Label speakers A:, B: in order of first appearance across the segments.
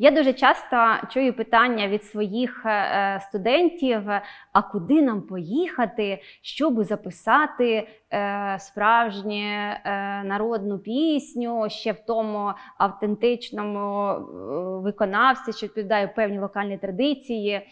A: Я дуже часто чую питання від своїх е, студентів: а куди нам поїхати, щоб записати е, справжню е, народну пісню ще в тому автентичному е, виконавстві, що відповідає певні локальні традиції.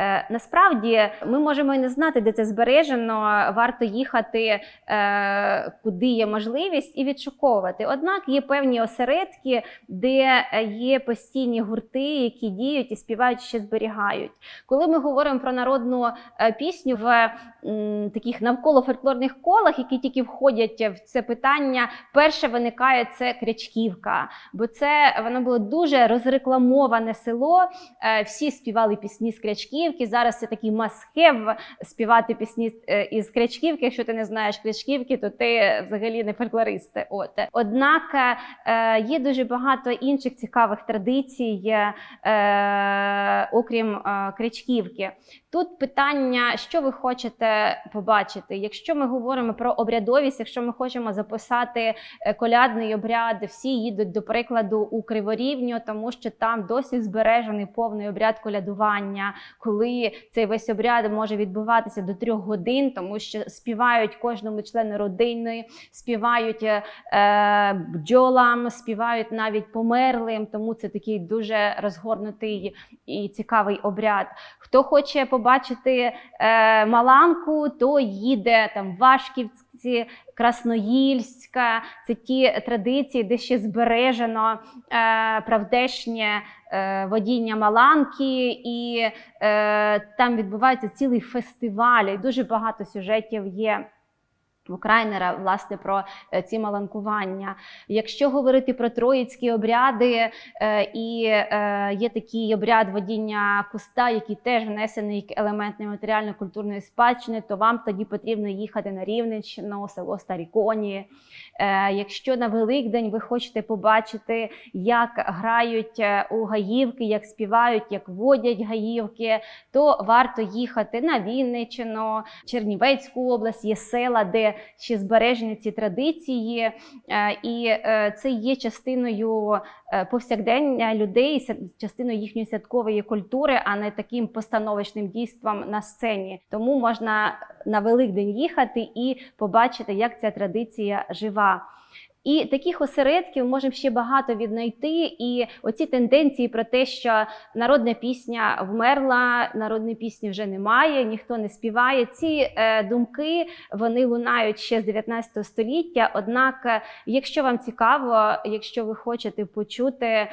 A: Е, Насправді ми можемо і не знати, де це збережено. Варто їхати, е, куди є можливість, і відшуковувати. Однак є певні осередки, де е, є постійні гурти, які діють і співають, ще зберігають. Коли ми говоримо про народну пісню в таких навколо фольклорних колах, які тільки входять в це питання, перше виникає це Крячківка, бо це воно було дуже розрекламоване село. Всі співали пісні з Крячківки. Зараз це такий масхев співати пісні е, із Крячківки. Якщо ти не знаєш Крячківки, то ти взагалі не фольклорист. От однак е, є дуже багато інших цікавих традицій, е, окрім Крячківки. Тут питання, що ви хочете побачити. Якщо ми говоримо про обрядовість, якщо ми хочемо записати колядний обряд, всі їдуть до прикладу у Криворівню, тому що там досі збережений повний обряд колядування, коли цей весь обряд може відбуватися до трьох годин, тому що співають кожному члену родини, співають е, е, бджолам, співають навіть померлим, тому це такий дуже розгорнутий і цікавий обряд. Хто хоче побачити е, Маланку, то їде там Вашківці, Красноїльська. Це ті традиції, де ще збережено е, правдешнє е, водіння Маланки, і е, там відбувається цілий фестиваль. І дуже багато сюжетів є. Крайнера, власне, про е, ці маланкування. Якщо говорити про троїцькі обряди, е, і е, є такий обряд водіння куста, який теж внесений як елемент нематеріально-культурної спадщини, то вам тоді потрібно їхати на Рівненщину, село Старі Коні. Якщо на Великдень ви хочете побачити, як грають у гаївки, як співають, як водять гаївки, то варто їхати на Вінниччину, Чернівецьку область, є села, де ще збережені ці традиції, е, і е, це є частиною е, повсякдення людей, частиною їхньої святкової культури, а не таким постановочним дійством на сцені. Тому можна на Великдень їхати і побачити, як ця традиція жива. І таких осередків можемо ще багато віднайти. І оці тенденції про те, що народна пісня вмерла, народної пісні вже немає, ніхто не співає. Ці е, думки вони лунають ще з 19 століття. Однак, е, якщо вам цікаво, якщо ви хочете почути е,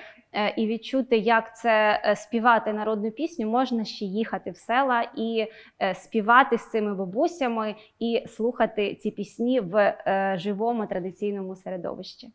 A: і відчути, як це співати народну пісню, можна ще їхати в села і співати з цими бабусями і слухати ці пісні в живому традиційному середовищі.